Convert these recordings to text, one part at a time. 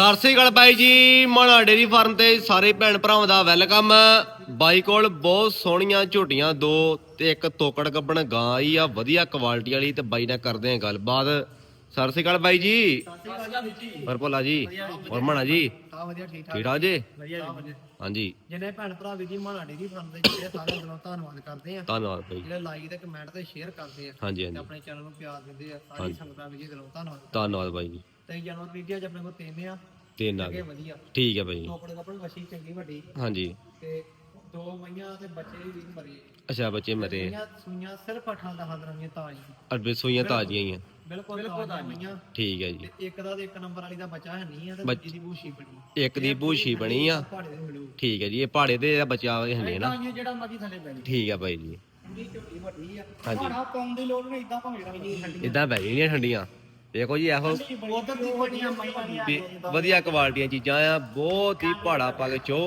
ਸਤਿ ਸ੍ਰੀ ਅਕਾਲ ਬਾਈ ਜੀ ਮਾਣਾ dairy farm ਤੇ ਸਾਰੇ ਭੈਣ ਭਰਾਵਾਂ ਦਾ ਵੈਲਕਮ। ਬਾਈ ਕੋਲ ਬਹੁਤ ਸੋਹਣੀਆਂ ਝੋਟੀਆਂ ਦੋ ਤੇ ਇੱਕ ਤੋਕੜ ਗੱਬਣ ਗਾਂ ਆਈ ਆ ਵਧੀਆ ਕੁਆਲਿਟੀ ਵਾਲੀ ਤੇ ਬਾਈ ਨਾਲ ਕਰਦੇ ਆ ਗੱਲਬਾਤ। ਸਤਿ ਸ੍ਰੀ ਅਕਾਲ ਬਾਈ ਜੀ। ਹੋਰ ਭੋਲਾ ਜੀ ਹੋਰ ਮਾਣਾ ਜੀ? ਠੀਕ ਠਾਕ ਜੀ? ਹਾਂਜੀ। ਜਿਹਨੇ ਭੈਣ ਭਰਾ ਵੀ ਜੀ ਮਾਣਾ ਡੇਰੀ ਫਾਰਮ ਦੇ ਜਿਹੜੇ ਸਾਰੇ ਦਿਲੋਂ ਧੰਨਵਾਦ ਕਰਦੇ ਆ। ਧੰਨਵਾਦ ਬਾਈ। ਜਿਹੜੇ ਲਾਈਕ ਤੇ ਕਮੈਂਟ ਤੇ ਸ਼ੇਅਰ ਕਰਦੇ ਆ। ਹਾਂਜੀ ਹਾਂਜੀ। ਆਪਣੇ ਚੈਨਲ ਨੂੰ ਪਿਆਰ ਦਿੰਦੇ ਆ। ਸਾਰੀ ਸੰਗਤਾਂ ਵੀ ਜੀ ਦਿਲੋਂ ਧੰਨਵਾਦ। ਧੰਨਵਾਦ ਬਾਈ ਜੀ। ਤੇ ਜਨਮ ਵੀਡੀਓ ਚ ਆਪਣੇ ਕੋਲ ਤਿੰਨ ਆ ਤੇ ਨਾਲ ਅੱਗੇ ਵਧੀਆ। ਠੀਕ ਹੈ ਬਾਈ। ਜੀ ਟੋਕੜ ਕੱਪੜ ਵਸ਼ੀ ਚੰਗੀ ਵੱਡੀ। ਹਾਂਜੀ। ਤੇ ਦੋ ਮਈਆਂ ਤੇ ਬੱਚੇ ਵੀ ਮਰੇ। ਅੱਛਾ ਬੱਚੇ ਮਰੇ। ਮਈਆਂ ਸੂਈਆਂ ਸਿਰਫ 8 10 ਦਿਨਾਂ ਦੀਆਂ ਤਾਜ਼ੀ ਅਰਬੇ ਸੂਈਆਂ ਤਾਜ਼ੀਆਂ ਹੀ ਆ। ਬਿਲਕੁਲ ਤਾਜ਼ੀਆਂ ਮਈਆਂ। ਠੀਕ ਹੈ ਜੀ। ਇੱਕ ਦਾ ਤੇ ਇੱਕ ਨੰਬਰ ਵਾਲੀ ਦਾ ਬੱਚਾ ਹੈ ਨਹੀਂ ਆ ਤੇ ਦੂਜੀ ਦੀ ਬੂਸ਼ੀ ਬਣੀ। ਇੱਕ ਦੀ ਬੂਸ਼ੀ ਬਣੀ ਆ। ਦੇ ਠੀਕ ਹੈ ਜੀ ਇਹ ਪਹਾੜੇ ਦੇ ਇਹਦਾ ਬਚਾ ਹੰਨੇ ਨਾ। ਜਿਹੜਾ ਮਰਜ਼ੀ ਥੱਲੇ ਬੈ ਜੀ ਠੀਕ ਹੈ ਬਾਈ ਜੀ। ਪੂਰੀ ਝੋਟੀ ਵੱਡੀ ਆ। ਹਾਂਜੀ। ਪਹਾੜਾ ਪਾਉਣ ਦੀ ਲੋੜ ਨਹੀਂ ਇਦਾਂ ਭਾਵੇਂ ਇਦਾਂ ਬਹਿ ਜਾਣੀਆਂ ਠੰਡੀਆਂ। ਦੇਖੋ ਜੀ ਇਹੋ ਉਧਰ ਦੀ ਵੱਡੀਆਂ ਮਈਆਂ ਵੀ ਵਧੀਆ ਕੁਆਲਿਟੀਆਂ ਚੀਜ਼ਾਂ ਆ ਬਹੁਤ ਹੀ ਪਹਾੜਾ ਪਾ ਕੇ ਚੋ।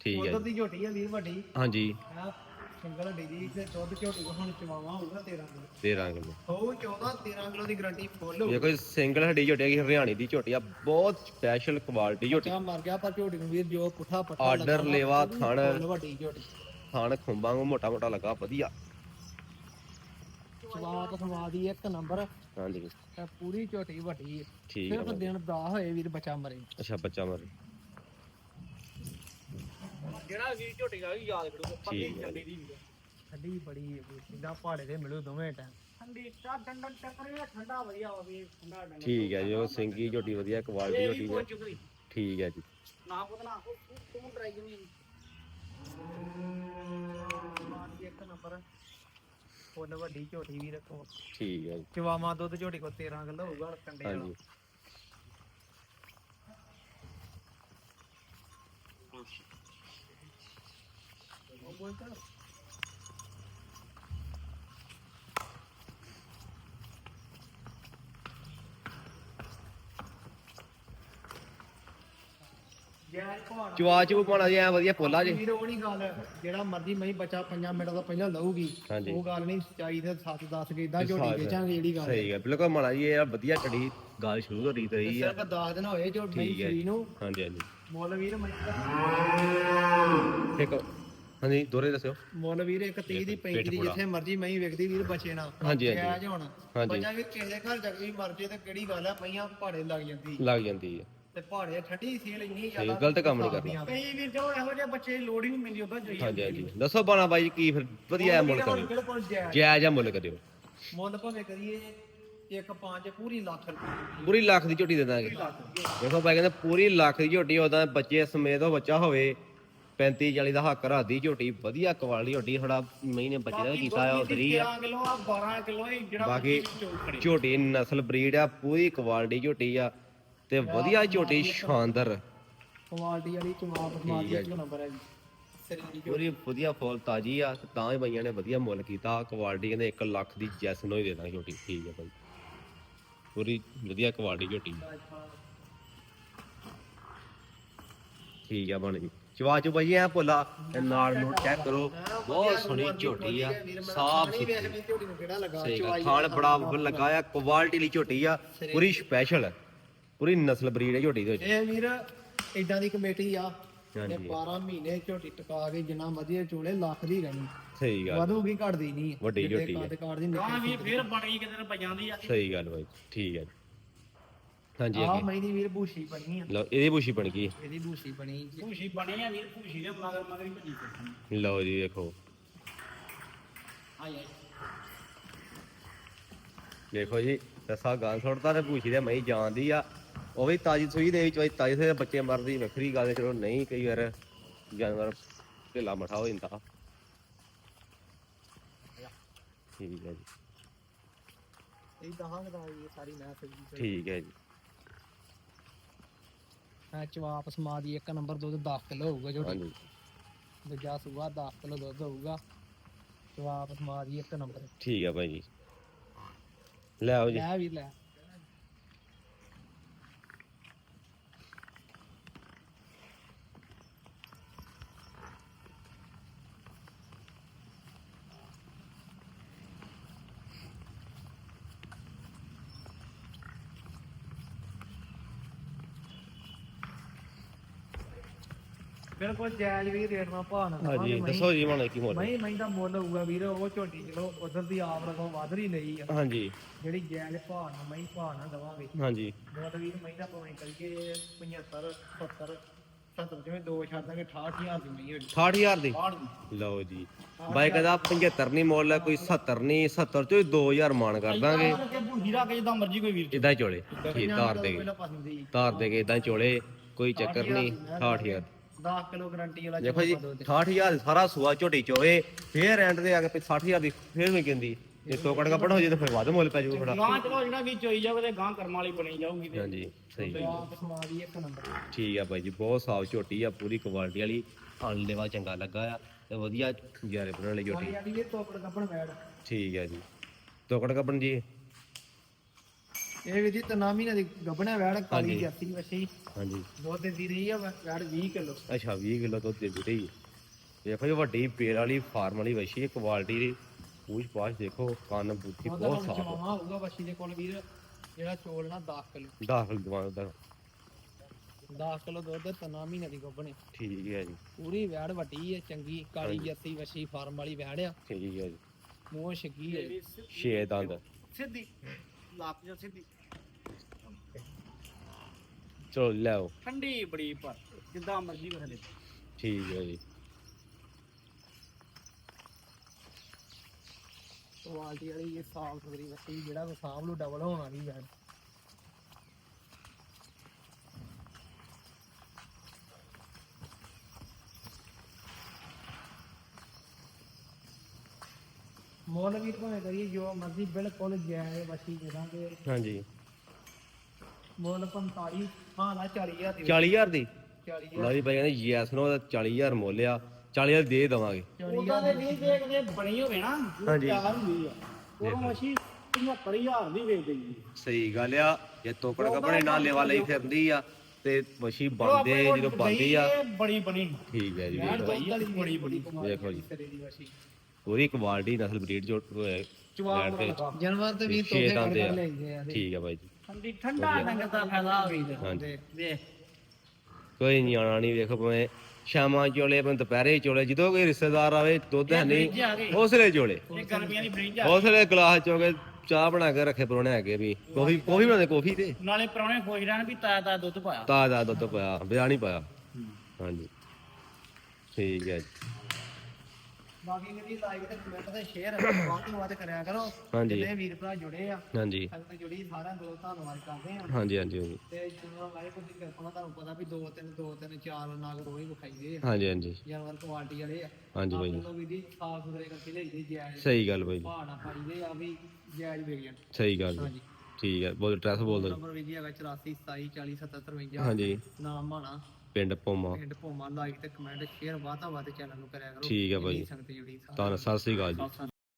ਠੀਕ ਹੈ ਉਧਰ ਜੀ। ਦੀ ਝੋਟੀ ਆ ਵੀਰ ਵੱਡੀ। ਹਾਂਜੀ। ਹਾਂ ਸਿੰਗਲ ਹੱਡੀ ਦੀ ਤੇ ਦੁੱਧ ਝੋਟੀ ਕੋ ਹੁਣ ਚਵਾਵਾ ਹੋਊਗਾ 13 ਕਿਲੋ। 13 ਕਿਲੋ। ਹੋ 14 13 ਕਿਲੋ ਦੀ ਗਾਰੰਟੀ ਫੁੱਲ ਇਹ ਕੋਈ ਸਿੰਗਲ ਹੱਡੀ ਝੋਟੀ ਹੈਗੀ ਹਰਿਆਣੀ ਦੀ ਝੋਟੀ ਆ ਬਹੁਤ ਸਪੈਸ਼ਲ ਕੁਆਲਿਟੀ ਝੋਟੀ। ਹੋਊਗਾ ਮਰ ਗਿਆ ਪਰ ਝੋਟੀ ਨੂੰ ਵੀਰ ਜੋ ਪੁੱਠਾ ਪੱਠਾ ਆਰਡਰ ਲੇਵਾ ਥਣ। ਵੱਡੀ ਝੋਟੀ। ਥਣ ਖੁੰਬਾਂ ਨੂੰ ਮੋਟਾ ਮੋਟਾ ਲੱਗਾ ਵਧੀਆ। ਸਵਾਦ ਸਵਾਦੀ ਇੱਕ ਨੰਬਰ। ਹਾਂਜੀ। ਤੇ ਪੂਰੀ ਝੋਟੀ ਵੱਡੀ। ਹੈ। ਠੀਕ ਹੈ ਸਿਰਫ ਦਿਨ ਦਾ ਹੋਏ ਵੀਰ ਬੱਚਾ ਮਰੇ। ਅੱਛਾ ਬੱਚਾ ਮਰ। ਜਿਹੜਾ ਵੀਰ ਝੋਟੀ ਦਾ ਵੀ ਯਾਦ ਕਰੂਗਾ ਠੀਕ ਹੈ ਦੀ ਵੀਰ। ਠੰਡੀ ਬੜੀ ਹੈ ਵੀਰ ਸਿੱਧਾ ਪਹਾੜੇ ਤੇ ਮਿਲੂ ਦੋਵੇਂ ਟਾਈਮ। ਠੰਡੀ ਚਾ ਡੰਡਨ ਟੱਕਰੇ ਠੰਡਾ ਵਧੀਆ ਵਾ ਵੀਰ ਠੰਡਾ ਡੰਡਾ ਠੀਕ ਹੈ ਜੀ ਉਹ ਸਿੰਗੀ ਝੋਟੀ ਵਧੀਆ ਕੁਆਲਿਟੀ ਝੋਟੀ ਹੈ ਠੀਕ ਹੈ ਜੀ। ਨਾ ਪੁੱਤ ਨਾ ਤੂੰ ਟਰਾਈ ਕਰੀ ਇੱਕ ਨੰਬਰ। ਫੁੱਲ ਵੱਡੀ ਝੋਟੀ ਵੀ ਰੱਖੋ ਠੀਕ ਹੈ ਜੀ ਚਵਾਮਾ ਦੁੱਧ ਝੋਟੀ ਕੋ 13 ਕਿਲੋ ਹੋਊਗਾ ਕੰਡੇ ਵਾਲਾ ਹਾਂਜੀ ਉਹ ਬੋਲ ਤਾਂ ਚਵਾ ਚੂ ਪਾਣਾ ਜੀ ਐ ਵਧੀਆ ਪੋਲਾ ਜੀ। ਵੀਰ ਉਹ ਨਹੀਂ ਗੱਲ ਜਿਹੜਾ ਮਰਜ਼ੀ ਮਈ ਬੱਚਾ 5 ਮਿੰਟ ਤੋਂ ਪਹਿਲਾਂ ਲਊਗੀ ਹਾਂਜੀ। ਉਹ ਗੱਲ ਨਹੀਂ ਸਚਾਈ ਤੇ 7 10 ਕੇ ਇਦਾਂ ਝੋਟੀ ਵੇਚਾਂਗੇ ਜਿਹੜੀ ਗੱਲ ਸਹੀ ਹੈ ਬਿਲਕੁਲ ਮਾਣਾ ਜੀ ਇਹ ਵਧੀਆ ਚੜੀ ਗੱਲ ਸ਼ੁਰੂ ਹੋ ਰਹੀ ਤੇ ਰਹੀ ਆ। ਸਿਰਫ 10 ਦਿਨ ਹੋਏ ਝੋਟੀ ਠੀਕ ਹੈ। ਸੂਈ ਨੂੰ। ਹਾਂਜੀ ਹਾਂਜੀ। ਮੁੱਲ ਵੀਰ ਮਈ ਇੱਕ ਹਾਂਜੀ ਦੋਰੇ ਦੱਸਿਓ। ਮੁੱਲ ਵੀਰ ਇੱਕ 30 ਦੀ 35 ਦੀ ਜਿੱਥੇ ਮਰਜ਼ੀ ਮਈ ਵਿਕਦੀ ਵੀਰ ਬਚੇ ਨਾ। ਹਾਂਜੀ, ਹਾਂਜੀ। ਜਾਇਜ਼ ਹੁਣ। ਹਾਂਜੀ। ਬੱਚਾ ਵੀ ਕਿਸੇ ਦੇ ਘਰ ਜਗ ਵੀ ਮਰ ਜੇ ਤੇ ਕਿਹੜੀ ਗੱਲ ਆ ਪਈਆਂ ਪਹਾੜੇ ਲੱਗ ਜਾਂਦੀ। ਲੱਗ ਜਾਂਦੀ ਹੈ ਤੇ ਪਹਾੜੇ ਠੰਡੀ ਸੀਲ ਇੰਨੀ ਜ਼ਿਆਦਾ ਗਲਤ ਕੰਮ ਨਹੀਂ ਕਰਨਾ। ਕਈ ਵੀਰ ਜੋ ਇਹੋ ਜਿਹੇ ਬੱਚੇ ਦੀ ਲੋੜ ਹੀ ਨਹੀਂ ਮਿਲਦੀ ਉਦੋਂ ਜਾਈਏ। ਹਾਂਜੀ ਹਾਂਜੀ। ਦੱਸੋ ਬਾਣਾ ਬਾਈ ਕੀ ਫਿਰ ਵਧੀਆ ਐ ਮੁੱਲ ਬਿਲਕੁਲ ਜਾਇਜ਼। ਆ ਮੁੱਲ ਕਰਿਓ। ਮੁੱਲ ਭਾਵੇਂ ਕਰੀਏ ਇੱਕ ਪੰਜ ਪੂਰੀ ਲੱਖ ਰੁਪਏ। ਪੂਰੀ ਲੱਖ ਦੀ ਝੋਟੀ ਦੇ ਦਾਂਗੇ। ਦੇਖੋ ਬਾਈ ਕਹਿੰਦੇ ਪੂਰੀ ਲੱਖ ਦੀ ਝੋਟੀ ਉਹਦਾ ਬੱਚੇ ਸਮੇਤ ਉਹ ਬੱਚਾ ਹੋਵੇ 35 40 ਦਾ ਹੱਕ ਰਾਦੀ ਝੋਟੀ ਵਧੀਆ ਕੁਆਲਿਟੀ ਝੋਟੀ ਥੋੜਾ ਮਹੀਨੇ ਬੱਚੇ ਦਾ ਕੀਤਾ ਆ ਉਧਰੀ ਆ। 13 ਕਿਲੋ ਆ 12 ਕਿਲੋ ਹੀ ਜਿਹੜਾ ਬਾਕੀ ਝੋਟੀ ਨਸਲ ਬਰੀਡ ਆ ਪੂਰੀ ਕੁਆਲਿਟੀ ਝੋਟੀ ਆ। ਤੇ ਵਧੀਆ ਝੋਟੀ ਸ਼ਾਨਦਾਰ। ਕੁਆਲਿਟੀ ਵਾਲੀ ਚਮਾਪ ਸਮਾਦੀ ਇੱਕ ਨੰਬਰ ਹੈ ਜੀ? ਸਰੀ ਪੂਰੀ ਵਧੀਆ ਫੁੱਲ ਤਾਜੀ ਆ ਤੇ ਤਾਂ ਹੀ ਬਈਆਂ ਨੇ ਵਧੀਆ ਮੁੱਲ ਕੀਤਾ। ਕੁਆਲਿਟੀ ਕਹਿੰਦੇ 1 ਲੱਖ ਦੀ ਜੈਸ ਨੂੰ ਹੀ ਦੇ ਦਾਂਗੇ ਝੋਟੀ ਠੀਕ ਹੈ ਭਾਈ। ਪੂਰੀ ਵਧੀਆ ਕੁਆਲਿਟੀ ਝੋਟੀ ਠੀਕ ਆ ਬਣ ਜੀ। ਚਵਾ ਚੁ ਭਾਈ ਐ ਭੋਲਾ ਤੇ ਨਾਲ ਨੂੰ ਚੈੱਕ ਕਰੋ। ਬਹੁਤ ਸੋਹਣੀ ਝੋਟੀ ਆ। ਸਾਫ਼ ਸੁਥਰੀ। ਝੋਟੀ ਨੂੰ ਕਿਹੜਾ ਲੱਗਾ। ਸਹੀ ਗੱਲ ਖਾਣ ਬੜਾ ਲੱਗਾ ਆ। ਕੁਆਲਿਟੀ ਲਈ ਝੋਟੀ ਆ। ਪੂਰੀ ਸਪੈਸ਼ਲ ਪੂਰੀ ਨਸਲ ਬਰੀਡ ਹੈ ਝੋਟੀ ਦੇ ਵਿੱਚ। ਇਹ ਵੀਰ ਇਦਾਂ ਦੀ ਕਮੇਟੀ ਆ। ਤੇ ਹਾਂਜੀ। 12 ਮਹੀਨੇ ਝੋਟੀ ਟਕਾ ਕੇ ਜਿੰਨਾ ਵਧੀਆ ਚੋਲੇ ਲੱਖ ਦੀ ਰਹਿਣੀ। ਸਹੀ ਗੱਲ। ਵਧੂਗੀ ਘਟਦੀ ਨਹੀਂ। ਵੱਡੀ ਝੋਟੀ ਕੱਦ ਕਾੜਦੀ ਨਿਕਲ ਵੀ ਫੇਰ ਬਣ ਗਈ ਕਿਤੇ ਪਈਆਂ ਦੀ ਆ। ਸਹੀ ਗੱਲ ਬਾਈ ਠੀਕ ਹੈ ਜੀ। ਹਾਂਜੀ ਮਈ ਦੀ ਵੀਰ ਬੂਸ਼ੀ ਬਣੀ ਆ। ਲਓ ਇਹਦੀ ਬੁਸ਼ੀ ਬਣ ਗਈ। ਇਹਦੀ ਬੂਸ਼ੀ ਬਣੀ ਜੀ। ਭੂਸ਼ੀ ਬਣੀ ਆ ਵੀਰ ਭੂਸ਼ੀ ਦੇ ਮਗਰ ਮਗਰ ਹੀ ਭੱਜੀ ਲਓ ਜੀ ਦੇਖੋ। ਆਈ ਆਈ। ਦੇਖੋ ਜੀ ਦੱਸਾ ਗੱਲ ਸੁਣਦਾ ਤੇ ਪੁੱਛੀ ਦੇ ਮਈ ਜਾਂਦੀ ਆ। ਉਹ ਵੀ ਤਾਜੀ ਸੂਈ ਦੇ ਵਿੱਚ ਵੀ ਤਾਜੀ ਸੂਈ ਦੇ ਬੱਚੇ ਮਰਦੀ ਵੱਖਰੀ ਗੱਲ ਹੈ, ਚਲੋ ਨਹੀਂ ਕਈ ਵਾਰ ਜਾਨਵਰ ਢਿੱਲਾ ਮਠਾ ਹੋ ਜਾਂਦਾ। ਠੀਕ ਹੈ ਜੀ। ਇਹ ਦਹਾਂ ਦਾ ਇਹ ਸਾਰੀ ਮੈਂ ਸਬਜ਼ੀ ਠੀਕ ਹੈ ਜੀ। ਮੈਂ ਚਵਾਪ ਸਮਾਦੀ ਇੱਕ ਨੰਬਰ ਦੁੱਧ 10 ਕਿਲੋ ਹੋਊਗਾ ਝੋਟੀ ਹਾਂਜੀ। ਦੂਜਾ ਸੂਆ 10 ਕਿਲੋ ਦੁੱਧ ਹੋਊਗਾ ਚਵਾਪ ਸਮਾਦੀ ਇੱਕ ਨੰਬਰ। ਠੀਕ ਹੈ ਭਾਈ ਜੀ। ਲੈ ਆਓ ਜੀ। ਲੈ ਵੀ ਲੈ। ਬਿਲਕੁਲ ਜਾਇਜ਼ ਵੀ ਰੇਟ ਨਾਲ ਭਾਅ ਨਾਲ ਹਾਂਜੀ ਦਵਾਂਗੇ। ਦੱਸੋ ਜੀ ਮਣ ਕੀ ਮੁੱਲ ਮਹੀਂ ਮਹੀਂ ਦਾ ਮੁੱਲ ਹੋਊਗਾ ਵੀਰ ਉਹ ਝੋਟੀ ਚਲੋ ਉਧਰ ਦੀ ਆਪ ਰਕਮ ਵੱਧ ਰਹੀ ਲਈ ਆ। ਹਾਂਜੀ। ਜਿਹੜੀ ਜਾਇਜ਼ ਭਾਅ ਨਾਲ ਮਹੀਂ ਭਾਅ ਨਾਲ ਦਵਾਂਗੇ। ਹਾਂਜੀ। ਮੁੱਲ ਵੀਰ ਮਹੀਂ ਦਾ ਭਾਵੇਂ ਕਰੀਏ 75 70 70 ਜਿਵੇਂ ਦੋ ਛੱਡ ਦਾਂਗੇ 68000 ਦੀ ਮਹੀਂ ਹੋਣੀ। 68000 ਦੀ? ਲਓ ਜੀ। ਬਾਈ ਕਹਿੰਦਾ 75 ਨਹੀਂ ਮੁੱਲ ਹੈ ਕੋਈ 70 ਨਹੀਂ 70 ਚੋਂ 2000 ਮਾਨ ਕਰ ਦਾਂਗੇ। ਰੱਖ ਕੇ ਜਿੱਦਾਂ ਮਰਜ਼ੀ ਕੋਈ ਵੀਰ। ਇਦਾਂ ਚੋਲੇ। ਠੀਕ ਤਾਰ ਦੇ ਤਾਰ ਦੇ ਕੇ ਇਦਾਂ ਚੋਲੇ ਕੋਈ ਚੱਕਰ ਨਹੀਂ 68000 10 ਕਿਲੋ ਗਾਰੰਟੀ ਵਾਲਾ ਦੇਖੋ ਜੀ 68000 ਸਾਰਾ ਸੁਆ ਝੋਟੀ ਚੋਏ ਫੇਰ ਐਂਡ ਤੇ ਆ ਕੇ 60000 ਦੀ ਫੇਰ ਵੀ ਕਹਿੰਦੀ ਜੇ ਤੋਕੜ ਕੱਪੜ ਹੋ ਜੇ ਤਾਂ ਫਿਰ ਵੱਧ ਮੁੱਲ ਪੈ ਜਾਊਗਾ ਥੋੜਾ ਗਾਂ ਚਲੋ ਜਿਹੜਾ ਵੀ ਚੋਈ ਜਾਵੇ ਤੇ ਗਾਂ ਕਰਮ ਵਾਲੀ ਬਣੀ ਜਾਊਗੀ ਤੇ। ਹਾਂਜੀ ਸਹੀ। ਦੀ ਇੱਕ ਨੰਬਰ ਠੀਕ ਆ ਬਾਈ ਜੀ ਬਹੁਤ ਸਾਫ਼ ਝੋਟੀ ਆ ਪੂਰੀ ਕੁਆਲਿਟੀ ਵਾਲੀ ਹਲ ਲੈਵਾ ਚੰਗਾ ਲੱਗਾ ਆ ਤੇ ਵਧੀਆ ਜਿਆਰੇ ਬਣਾਉਣ ਲਈ ਝੋਟੀ। ਇਹ ਠੀਕ ਆ ਜੀ। ਤੋਕੜ ਕੱਪਣ ਜੀ। ਇਹ ਵੀ ਜੀ ਤਨਾ ਮਹੀਨੇ ਦੀ ਗੱਬਣਾ ਵੈੜ ਕਾਲੀ ਜਾਤੀ ਵਸੀ ਹਾਂਜੀ। ਦੁੱਧ ਦਿੰਦੀ ਰਹੀ ਆ ਵੈੜ 20 ਕਿਲੋ। ਅੱਛਾ 20 ਕਿਲੋ ਦੁੱਧ ਦੇ ਬੁੱਢੀ ਦੇਖੋ ਜੀ ਵੱਡੀ ਪੇੜ ਵਾਲੀ ਫਾਰਮ ਵਾਲੀ ਵਸ਼ੀ ਕੁਆਲਿਟੀ ਦੀ। ਪੂਛ ਪਾਛ ਦੇਖੋ ਕੰਨ ਬੁੱਧੀ ਬਹੁਤ ਸਾਫ਼ ਹੋਊਗਾ ਵਸੀ ਦੇ ਕੋਲ ਵੀਰ ਜਿਹੜਾ ਚੋਲ ਨਾ 10 ਕਿਲੋ। ਦਾਖਲ ਦਵਾਂ ਦਾ 10 ਕਿਲੋ ਦੁੱਧ ਤਨਾ ਮਹੀਨੇ ਦੀ ਗੱਬਣੇ ਠੀਕ ਹੈ ਜੀ। ਪੂਰੀ ਵੈੜ ਵੱਡੀ ਹੈ ਚੰਗੀ ਕਾਲੀ ਜਾਤੀ ਵਸੀ ਫਾਰਮ ਵਾਲੀ ਵੈੜ ਆ। ਠੀਕ ਹੈ ਜੀ। ਮੂੰਹ ਛੱਗੀ ਹੈ ਛੇ ਦੰਦ। ਸਿੱਧੀ। ਲੱਪ ਜਾ ਸਿੱਧੀ। ਚਲੋ ਲਿਆਓ। ਠੰਡੀ ਬੜੀ ਪਰ ਜਿੱਦਾਂ ਮਰਜ਼ੀ ਕਰ ਲੈ। ਠੀਕ ਹੈ ਜੀ। ਕੁਆਲਿਟੀ ਵਾਲੀ ਇਹ ਸਾਫ਼ ਸੁਥਰੀ ਵਸੀ ਜਿਹੜਾ ਕੋ ਡਬਲ ਹੋਣਾ ਵੀ ਵੈੜ ਮੁੱਲ ਵੀ ਭਾਵੇਂ ਕਰੀਏ ਜੋ ਮਰਜ਼ੀ ਬਿਲਕੁਲ ਜਾਇਜ਼ ਵਸੀ ਦੇ ਦਾਂਗੇ। ਹਾਂਜੀ। ਮੁੱਲ 45 ਹਾਂ ਨਾ 40000 ਦੀ। 40000 ਦੀ? 40000 ਲਓ ਜੀ ਬਾਈ ਕਹਿੰਦੇ ਯੈਸ ਨੋ ਦਾ 40000 ਮੁੱਲ ਆ। 40000 ਦੇ ਦੇਵਾਂਗੇ। ਉਹਦਾ ਦੇ। ਵੀ ਦੇਖਦੇ ਬਣੀ ਹੋਵੇ ਨਾ ਹਾਂਜੀ। ਤਿਆਰ ਹੁੰਦੀ ਆ। ਉਹ 75000 ਦੀ ਵੇਚ ਦੇਈ ਸਹੀ ਗੱਲ ਆ ਜੇ ਤੋਕੜ ਕੱਪੜੇ ਨਾਲ ਲੈਵਾ ਲਈ ਫਿਰਦੀ ਆ ਤੇ ਮਸ਼ੀ ਬਣਦੇ ਜਦੋਂ ਬਣਦੀ ਆ। ਬੜੀ ਬਣੀ ਠੀਕ ਹੈ ਜੀ ਵੇਖੋ ਬੜੀ ਦੇਖੋ ਜੀ। ਪੂਰੀ ਕੁਆਲਿਟੀ ਨਸਲ ਬਰੀਡ ਜੋ ਜਵਾਬ ਤੇ ਜਾਨਵਰ ਤੇ ਵੀ ਛੇ ਤੋਹਫੇ ਦੰਦ ਕਰ ਆ। ਲੈਂਦੇ ਆ ਠੀਕ ਆ ਬਾਈ ਜੀ। ਠੰਡੀ ਠੰਡਾ ਡੰਗਰ ਦਾ ਫਾਇਦਾ ਹੋਈ ਹਾਂਜੀ। ਵੇਖ ਕੋਈ ਨਿਆਣਾ ਨਹੀਂ ਵੇਖੋ ਭਾਵੇਂ ਸ਼ਾਮਾਂ ਚੋਲੇ ਭਾਵੇਂ ਦੁਪਹਿਰੇ ਚੋਲੇ ਜਦੋਂ ਕੋਈ ਰਿਸ਼ਤੇਦਾਰ ਆਵੇ ਦੁੱਧ ਹੈ ਨਹੀਂ ਉਸਲੇ ਚੋਲੇ। ਇਹ ਗਰਮੀਆਂ ਦੀ ਬ੍ਰਿੰਜ ਆ ਉਸਲੇ ਗਲਾਸ ਚੋਗੇ ਚਾਹ ਬਣਾ ਕੇ ਰੱਖੇ ਪਰੋਣੇ ਹੈਗੇ ਵੀ। ਕਾਫੀ ਕਾਫੀ ਬਣਾਉਂਦੇ ਕਾਫੀ ਤੇ? ਨਾਲੇ ਪਰੌਣੇ ਖੁਸ਼ ਰਹਿਣ ਵੀ ਤਾਜ਼ਾ ਤਾਜ਼ਾ ਦੁੱਧ ਪਾਇਆ। ਤਾਜ਼ਾ ਦੁੱਧ ਪਾਇਆ ਬਿਆ ਨਹੀਂ ਪਾਇਆ। ਹਾਂਜੀ। ਠੀਕ ਹੈ ਜੀ। ਬਾਕੀ ਮੇਰੀ ਲਾਈਕ ਤੇ ਕਮੈਂਟ ਤੇ ਸ਼ੇਅਰ ਵੱਧ ਤੋਂ ਵੱਧ ਕਰਿਆ ਕਰੋ। ਹਾਂਜੀ। ਜਿੰਨੇ ਵੀਰ ਭਰਾ ਜੁੜੇ ਆ ਹਾਂਜੀ। ਸੰਗਤ ਜੁੜੀ ਸਾਰਿਆਂ ਦਾ ਧੰਨਵਾਦ ਕਰਦੇ ਆ। ਹਾਂਜੀ ਹਾਂਜੀ ਹਾਂਜੀ। ਤੇ ਜਦੋਂ ਲਾਈਕ ਦੀ ਕਿਰਪਾ ਨਾਲ ਤੁਹਾਨੂੰ ਪਤਾ ਵੀ ਦੋ ਤਿੰਨ ਦੋ ਤਿੰਨ ਚਾਰ ਨਾਗ ਰੋਜ਼ ਵਿਖਾਈਦੇ ਆ। ਹਾਂਜੀ ਹਾਂਜੀ। ਜਾਨਵਰ ਕੁਆਲਿਟੀ ਵਾਲੇ ਆ। ਹਾਂਜੀ ਬਾਈ ਜੀ। ਵੀ ਜੀ ਸਾਫ਼ ਸੁਥਰੇ ਕਰਕੇ ਲਈਦੇ ਜਾਇਜ਼। ਸਹੀ ਗੱਲ ਬਾਈ ਜੀ। ਪਹਾੜਾ ਪਾਈਦੇ ਆ ਵੀ ਜਾਇਜ਼ ਵੇਚ ਜਾਣ ਸਹੀ ਗੱਲ ਜੀ। ਹਾਂਜੀ। ਠੀਕ ਹੈ ਬੋਲ ਐਡਰੈਸ ਬੋਲ ਦਿਓ ਨੰਬਰ ਵੀ ਜੀ ਹੈਗਾ 84 27 40 77 52 ਹਾਂਜੀ। ਨਾਮ ਮਾਣਾ। ਪਿੰਡ ਪੋਮਾ ਪਿੰਡ ਭੋਮਾ ਲਾਈਕ ਤੇ ਕਮੈਂਟ ਸ਼ੇਅਰ ਵਾਧਾ ਵੱਧ ਚੈਨਲ ਨੂੰ ਕਰਿਆ ਕਰੋ। ਠੀਕ ਹੈ ਸੰਗਤ ਜੁੜੀ ਤਾਂ ਸਤਿ ਸ੍ਰੀ ਅਕਾਲ ਜੀ।